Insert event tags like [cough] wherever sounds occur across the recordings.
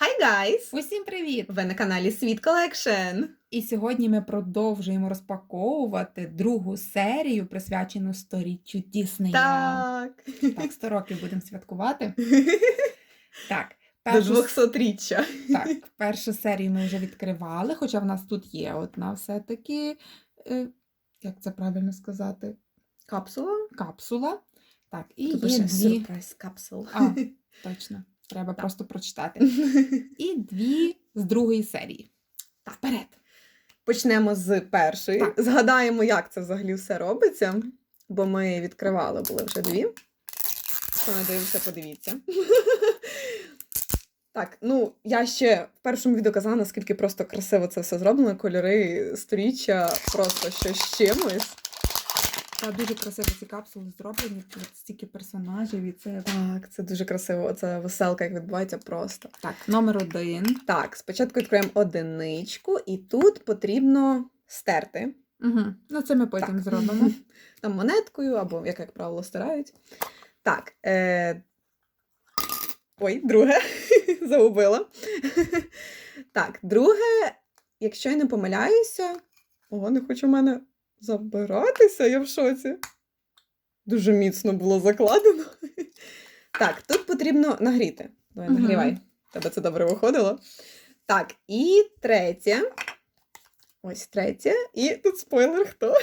Hi guys! Усім привіт! Ви на каналі Світ Колекшн. І сьогодні ми продовжуємо розпаковувати другу серію, присвячену сторіччю Діснея. Так. Так, 100 років будемо святкувати. [laughs] Так, До першу, 200-річчя. так, [laughs] першу серію ми вже відкривали, хоча в нас тут є одна все-таки, е, як це правильно сказати, Капсула. капсула. Так, і Тут є дві. сюрприз капсул. А, [laughs] точно. Треба Так. просто прочитати. [laughs] І дві з другої серії. Так. Вперед! Почнемо з першої. Так. Згадаємо, як це взагалі все робиться, бо ми відкривали були вже дві. Хто не дивився, подивіться. [laughs] Так, ну я ще в першому відео казала, наскільки просто красиво це все зроблено. Кольори сторіччя просто щось з чимось. Та дуже красиво ці капсули зроблені, стільки персонажів, і це Так, це дуже красиво. Оце веселка, як відбувається просто. так, номер один. Так, спочатку відкриємо одиничку, і тут потрібно стерти. Угу. Ну, це ми потім Так. зробимо. [laughs] Там монеткою, або, як, як правило, стирають. Так. Е... Ой, друге. [laughs] Загубила. [laughs] так, друге, якщо я не помиляюся, ого, не хочу в мене забиратися, я в шоці. Дуже міцно було закладено. так, тут потрібно нагріти. Давай, Мгм. нагрівай. Тебе це добре виходило. Так, і третє. Ось третє. І тут спойлер хто.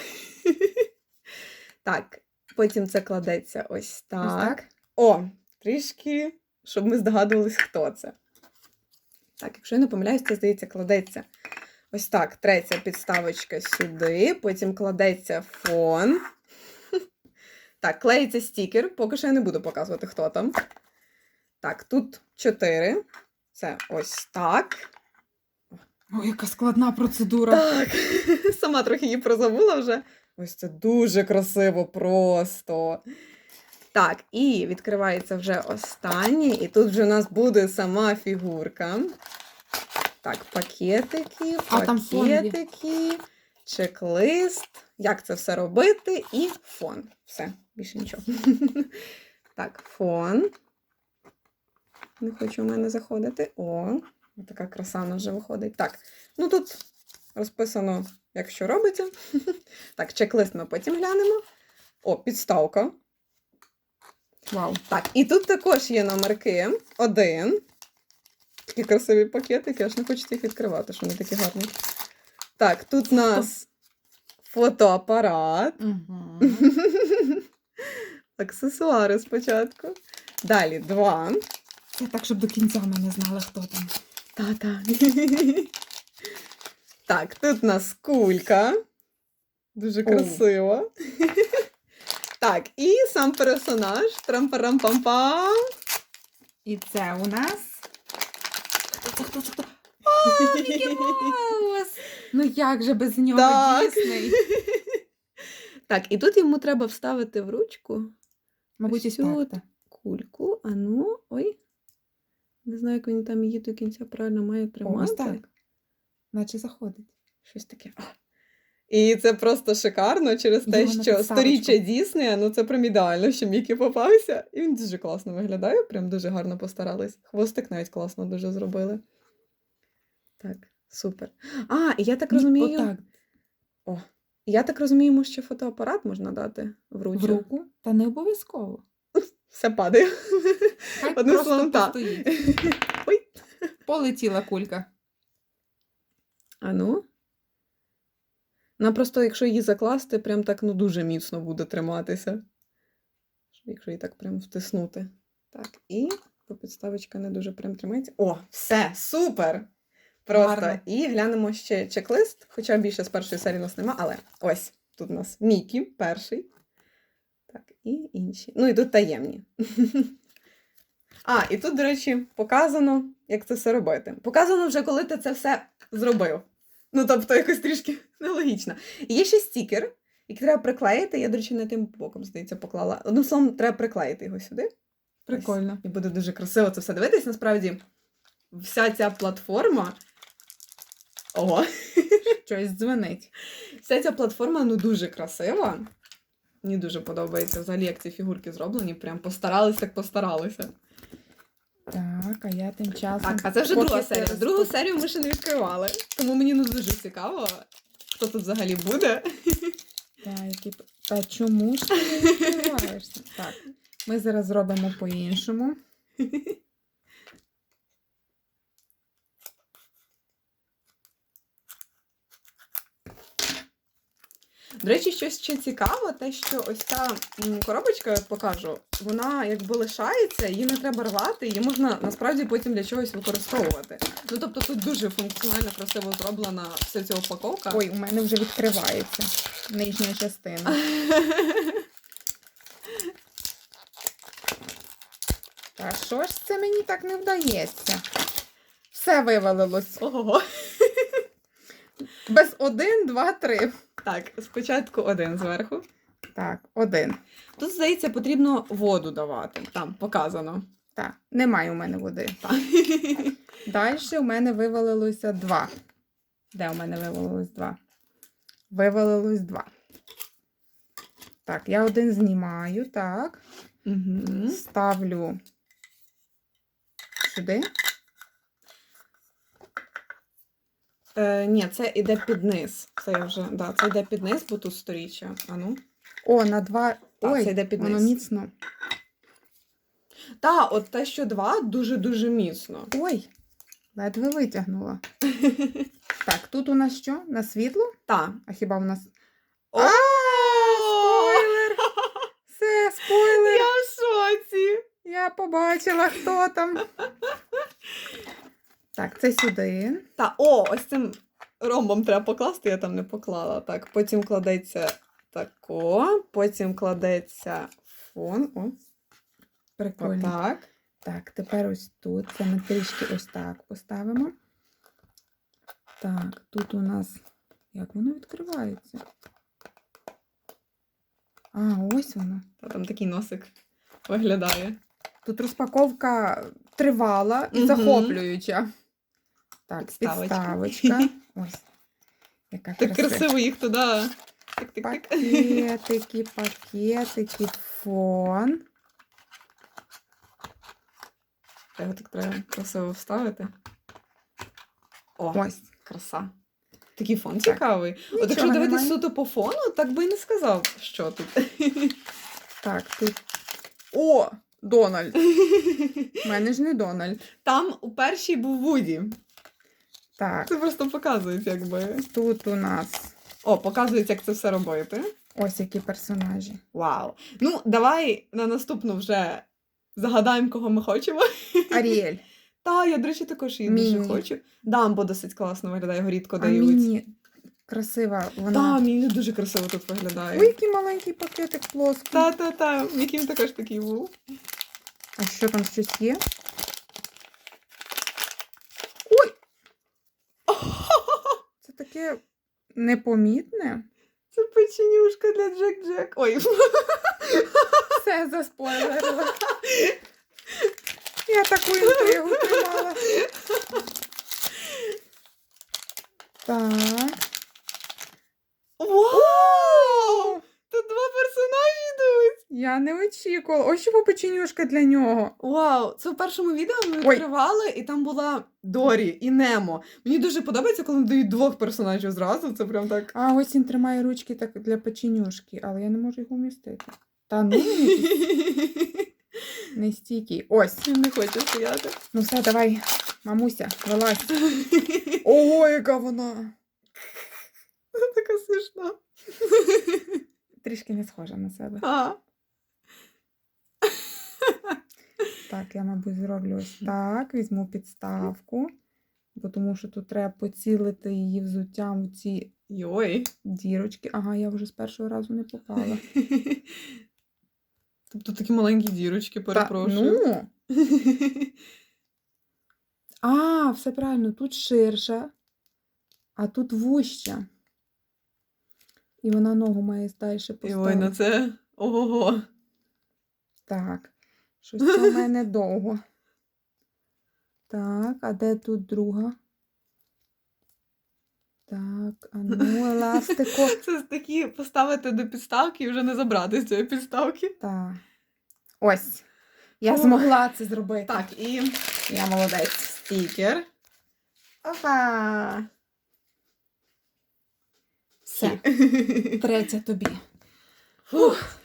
так, потім це кладеться ось так. Ось так? О, трішки, щоб ми здогадувались, хто це. Так, якщо я не помиляюсь, це здається, кладеться ось так. Третя підставочка сюди, потім кладеться фон. [laughs] Так, клеїться стікер. Поки що я не буду показувати, хто там. Так, тут чотири. Це ось так. Ой, яка складна процедура. Так, [laughs] сама трохи її прозабула вже. Ось це дуже красиво просто. Так, і відкривається вже останнє, і тут вже у нас буде сама фігурка. Так, пакетики, А, пакетики, чек-лист, як це все робити, і фон. Все, більше нічого. [laughs] Так, фон. Не хочу в мене заходити. О, така краса вже виходить. Так, ну тут розписано, як що робиться. [laughs] Так, чек-лист ми потім глянемо. О, підставка. Вау. Так, і тут також є номерки. Один. Такі красиві пакетики, аж не хочеться їх відкривати, що вони такі гарні. Так, тут у нас фотоапарат. Угу. [laughs] Аксесуари спочатку. Далі два. Це так, щоб до кінця ми не знали, хто там. Та-та. [laughs] Так, тут у нас кулька. Дуже О. красиво. [laughs] Так, і сам персонаж. Трам-парам-пам-пам. І це у нас. Це, хто це, хто? А, Мікі Маус! Ну як же без нього Так. Дісней? [laughs] Так, і тут йому треба вставити в ручку Мабуть, ось Ось так. кульку. А ну, ой. Не знаю, як він там її до кінця правильно має О, тримати. ось так. Наче заходить. Щось таке. А. І це просто шикарно через те, Його що сторіччя Діснея, ну це прям ідеально, що Мікі попався. І він дуже класно виглядає, прям дуже гарно постарались. Хвостик навіть класно дуже зробили. Так, супер. А, і я так розумію. Отак, О, я так розумію, йому ще фотоапарат можна дати в руку. в руку. Та не обов'язково. [laughs] Все падає. Хай Одним словом, так. [laughs] Ой. Полетіла кулька. А ну. Вона просто, якщо її закласти, прям так ну дуже міцно буде триматися. Якщо її так прям втиснути. Так, і підставочка не дуже прям тримається. О, все, супер! Просто. Гарно. І глянемо ще чек-лист, хоча більше з першої серії у нас нема, але ось тут у нас Мікі перший. Так, і інші. Ну і тут таємні. [laughs] А, і тут, до речі, показано, як це все робити. Показано вже, коли ти це все зробив. Ну, тобто, якось трішки [laughs] нелогічно. І є ще стікер, який треба приклеїти. Я, до речі, не тим боком, здається, поклала. Одним словом, треба приклеїти його сюди. Прикольно. І буде дуже красиво це все дивитись. Насправді, вся ця платформа. Ого, [laughs] Щось дзвонить. вся ця платформа ну дуже красива. Мені дуже подобається взагалі, як ці фігурки зроблені. Прям постарались, так постаралися. Так, а я тим часом. Так, а це вже поки друга ти серія. Другу серію ми ще не відкривали. Тому мені ну дуже цікаво, хто тут взагалі буде. Так, які... п- Та чому ж ти не відкриваєшся? Так, ми зараз зробимо по-іншому. До речі, щось ще цікаво, те, що ось ця коробочка, я покажу, вона якби лишається, її не треба рвати, її можна насправді потім для чогось використовувати. Ну тобто тут дуже функціонально красиво зроблена вся ця упаковка. Ой, у мене вже відкривається нижня частина. Та що ж це мені так не вдається? Все вивалилось. Ого. Без один, два, три. Так, спочатку один зверху. Так, один. Тут, здається, потрібно воду давати. Там показано. Так, немає у мене води. Так. [laughs] Далі у мене вивалилося два. Де у мене вивалилось два? Вивалилось два. Так, я один знімаю, так. Угу. Ставлю сюди. Е, ні, це йде під низ. Це я вже, да, це йде під низ, бо тут сторіччя. А ну. О, на два. Так, Ой, це йде під воно низ. міцно. Та, от те, що два, дуже-дуже міцно. Ой, ледве витягнула. [laughs] Так, тут у нас що? На світло? Та. А хіба у нас. О! А, спойлер! [laughs] Все, спойлер! Я в шоці! Я побачила, хто там. [laughs] Так, це сюди. Та, о, ось цим ромбом треба покласти, я там не поклала. Так, потім кладеться тако, потім кладеться фон. О, Прикольно. отак. Так, тепер ось тут. Це ми трішки ось так поставимо. Так, тут у нас. Як воно відкривається? А, ось воно. Та там такий носик виглядає. Тут розпаковка тривала і Мгм. захоплююча. Так, Підставочка. [laughs] Ось. Яка Так красива. красиво їх туди. Тик-тик-тик. Пакетики, пакетики, фон. Його так треба красиво вставити. О, Ось. краса. Такий фон цікавий. От якщо Нічого дивитись суто по фону, так би і не сказав, що тут. Так, тут. О! Дональд. [laughs] У мене ж не Дональд. Там у першій був Вуді. Так, Це просто показується, якби. тут у нас О, показується, як це все робити. ось які персонажі. Вау. Ну, давай на наступну вже загадаємо, кого ми хочемо. Аріель. [laughs] Та, я, до речі, також її дуже хочу. Дамбо досить класно виглядає, його рідко А дають. міні красива Та, міні дуже красиво тут виглядає. Ой, який маленький пакетик плоский. Та-та-та, Мікім також такий був. А що там щось є? Ой! Це таке непомітне. Це печенюшка для Джек-Джек. Ой, Все заспойлерила. Я таку інтригу тримала. Так. Вау! Тут два персонажі йдуть. Я не очікувала. Ось чому печенюшка для нього. Вау! Це в першому відео ми Ой. відкривали, і там була Дорі і Немо. Мені дуже подобається, коли дають двох персонажів зразу. Це прям так. А ось він тримає ручки так для печенюшки, але я не можу його вмістити. Та ну [laughs] не стійкий. Ось. Він не хоче стояти. Ну все, давай, мамуся, вилазь. [laughs] Ого, яка вона! Така смішна. Трішки не схожа на себе. А. Так, я, мабуть, зроблю ось так, візьму підставку, бо тому що тут треба поцілити її взуттям в ці Йой. дірочки. Ага, я вже з першого разу не попала. [laughs] Тобто такі маленькі дірочки, Та, перепрошую. ну, [laughs] а, все правильно, тут ширша, а тут вуща. І вона ногу має далі І поставити. ой, на це. Ого. Так, щось це у мене довго. Так, а де тут друга? Так, а ну, [laughs] еластико. Це такі поставити до підставки і вже не забрати з цієї підставки. Так. Ось. Я О. змогла це зробити. Так, і Я молодець. стікер. Опа! Все, третя тобі. Фух.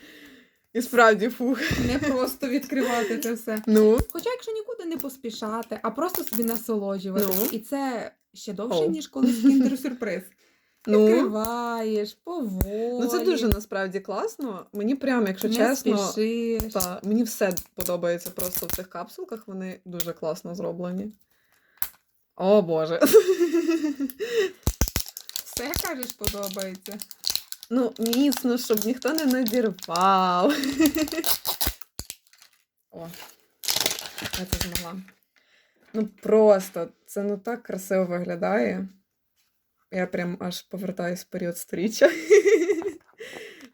І справді фух. Не просто відкривати це все. Ну, Хоча, якщо нікуди не поспішати, а просто собі насолоджуватися. Ну. І це ще довше, Оу. ніж колись кіндер-сюрприз. [laughs] ну, Відкриваєш, поволі. ну це дуже насправді класно. Мені прям, якщо не чесно, спішиш. та, мені все подобається просто в цих капсулках. Вони дуже класно зроблені. О Боже. [laughs] Все, кажеш, подобається. Ну, міцно, щоб ніхто не надірвав. [laughs] О, я це змогла. Ну просто, це ну так красиво виглядає. Я прям аж повертаюсь в період сторіччя. [laughs]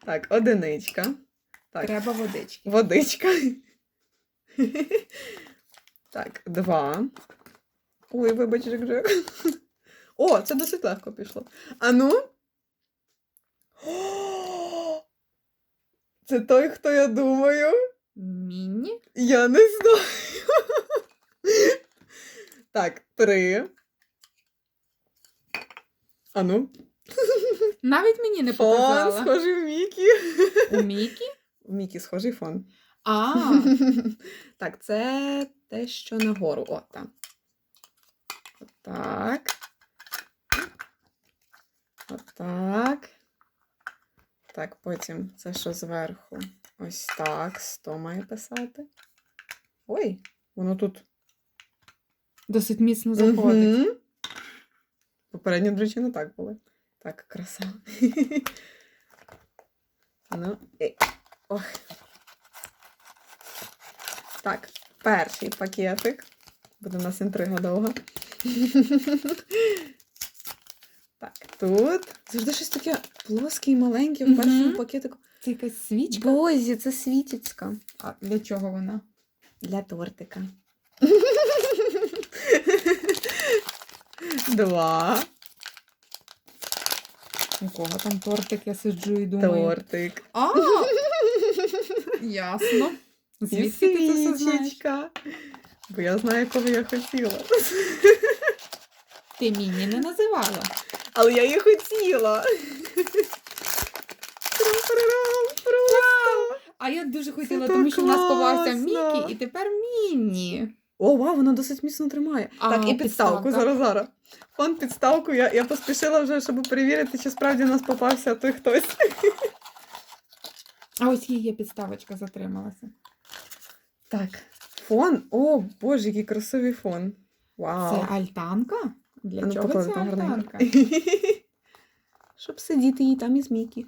Так, одиничка. Так, Треба водички. водичка. [laughs] Так, два. Ой, вибач, Жик-Жик. О, це досить легко пішло. А ну. [gasps] Це той, хто я думаю. Міні. Я не знаю. [laughs] Так, три. А ну. [laughs] Навіть мені не Фон, показала. схожий в Мікі. У Мікі? [laughs] В Мікі схожий фон. А, Так, це те, що нагору. О, там. Отак. Отак. Так, потім це що зверху. Ось так. 100 має писати. Ой, воно тут. досить міцно заходить. Мгм. Попередньо, до речі, не так було. Так, краса. [laughs] ну, ей. Ох. Так, перший пакетик. Буде у нас інтрига довга. [laughs] так, тут. Завжди щось таке плоске і маленьке в Мгм. першому пакетику. Це якась свічка. Бозі, це світіцька. А для чого вона? Для тортика. [laughs] Два. У кого там тортик, я сиджу і думаю. Тортик. А, [laughs] ясно. І Звідки ти це все знаєш? свічечка. Бо я знаю, кого я хотіла. Ти міні не називала. Але я її хотіла. Просто. А я дуже хотіла, тому що в нас класно. Мікі і тепер Міні. О, вау, вона досить міцно тримає. А, так, і підставку. підставка? Зараз, зараз. Фон підставку. Я, я поспішила вже, щоб перевірити, чи справді у нас попався той хтось. А ось її підставочка затрималася. Так, фон. О, боже, який красивий фон. Вау. Це альтанка? Для А чого це альтанка? [laughs] Щоб сидіти їй там із Мікі.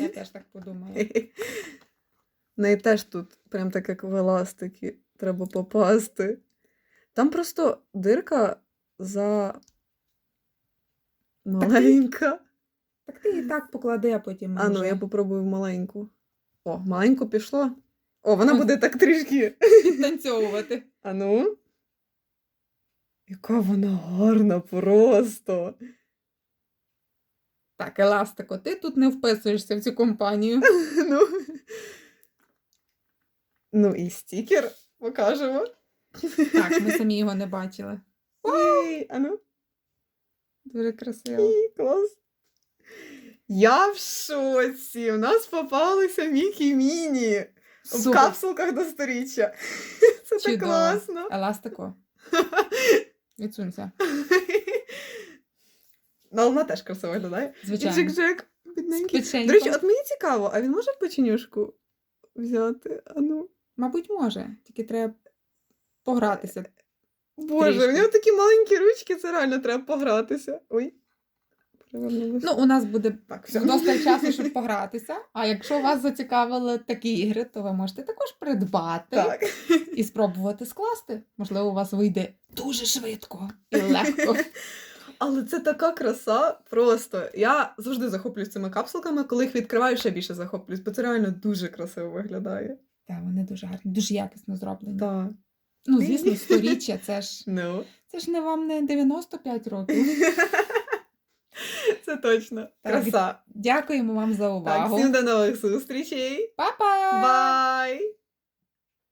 Я теж так подумала. [laughs] В неї теж тут прям так, як в еластики, треба попасти. Там просто дирка за маленька. Так ти і так поклади, а потім. А ну, я попробую в маленьку. О, маленьку пішло. О, вона буде так трішки. [laughs] підтанцьовувати. А ну. Яка вона гарна просто. Так, еластико, ти тут не вписуєшся в цю компанію. [laughs] Ну. Ну і стікер покажемо. Так, ми [laughs] самі його не бачили. Ей, а ну. Дуже красиво. Ій, клас. Я в шоці. У нас попалися Мікі Міні в Супер. капсулках до сторіччя. [laughs] Це так Чудово. класно. Еластико. Відсунься. [laughs] Але теж красиво виглядає. І Звичайно. Джек-Джек, бідненький. До речі, от мені цікаво, а він може печенюшку взяти? А ну. Мабуть, може. Тільки треба погратися. Боже, Трішки. в нього такі маленькі ручки, це реально треба погратися. Ой. Ну, у нас буде так, все. достатньо часу, щоб погратися. А якщо вас зацікавили такі ігри, то ви можете також придбати Так. і спробувати скласти. Можливо, у вас вийде дуже швидко і легко. Але це така краса просто. Я завжди захоплююсь цими капсулками, коли їх відкриваю, ще більше захоплююсь, бо це реально дуже красиво виглядає. Так, вони дуже гарні, дуже якісно зроблені. Так. Ну, звісно, сторіччя, це ж Ну. це ж не вам не 95 років. [laughs] Це точно. Так, Краса. Дякуємо вам за Так, увагу. всім до нових зустрічей. Па-па! Бай!